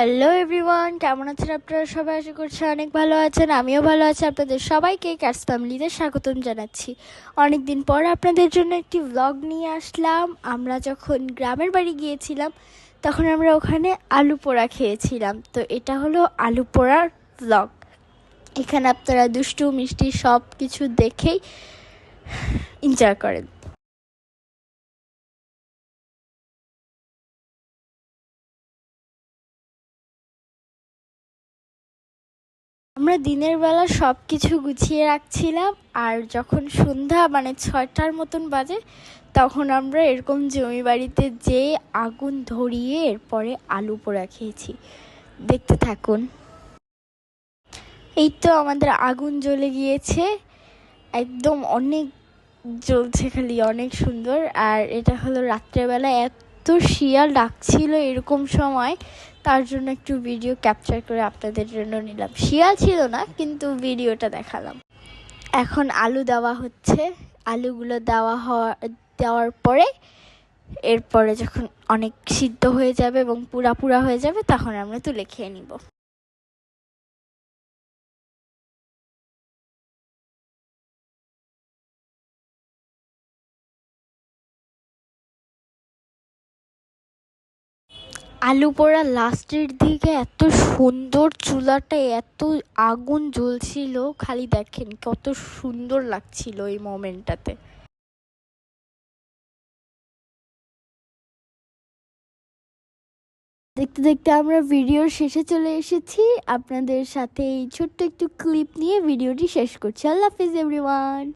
Hello everyone কেমন আছেন আপনারা সবাই? আশা করছি অনেক ভালো আছেন। আমিও ভালো আছি। আপনাদের সবাইকে ক্যাটস ফ্যামিলিতে স্বাগতম জানাচ্ছি। অনেক দিন পর আপনাদের জন্য একটি ব্লগ নিয়ে আসলাম। আমরা যখন গ্রামের বাড়ি গিয়েছিলাম, তখন আমরা ওখানে আলু পোড়া খেয়েছিলাম। তো এটা হলো আলু পোড়ার ব্লগ এখানে আপনারা দুষ্টু, মিষ্টি সব কিছু দেখেই এনজয় করেন। আমরা দিনের বেলা সব কিছু গুছিয়ে রাখছিলাম আর যখন সন্ধ্যা মানে ছয়টার মতন বাজে, তখন আমরা এরকম জমি বাড়িতে যেয়ে আগুন ধরিয়ে এরপরে আলু পোড়া খেয়েছি। দেখতে থাকুন। এই তো আমাদের আগুন জ্বলে গিয়েছে। একদম অনেক জ্বলছে খালি, অনেক সুন্দর। আর এটা হলো রাত্রেবেলা, এত শিয়াল ডাকছিল এরকম সময় তার জন্য একটু ভিডিও ক্যাপচার করে আপনাদের জন্য নিলাম। শিয়াল ছিল না, কিন্তু ভিডিওটা দেখালাম। এখন আলু দেওয়া হচ্ছে। আলুগুলো দেওয়া হওয়া দেওয়ার পরে এরপরে যখন অনেক সিদ্ধ হয়ে যাবে এবং পুরা পুরা হয়ে যাবে, তখন আমরা তুলে খেয়ে নিব। আলু পোড়া লাস্টের দিকে এত সুন্দর চুলাটা, এত আগুন জ্বলছিল। খালি দেখেন কত সুন্দর লাগছিল এই মোমেন্টটাতে। দেখতে দেখতে আমরা ভিডিওর শেষে চলে এসেছি। আপনাদের সাথে এই ছোট্ট একটু ক্লিপ নিয়ে ভিডিওটি শেষ করছি। আল্লাহ হাফিজ এভরিওয়ান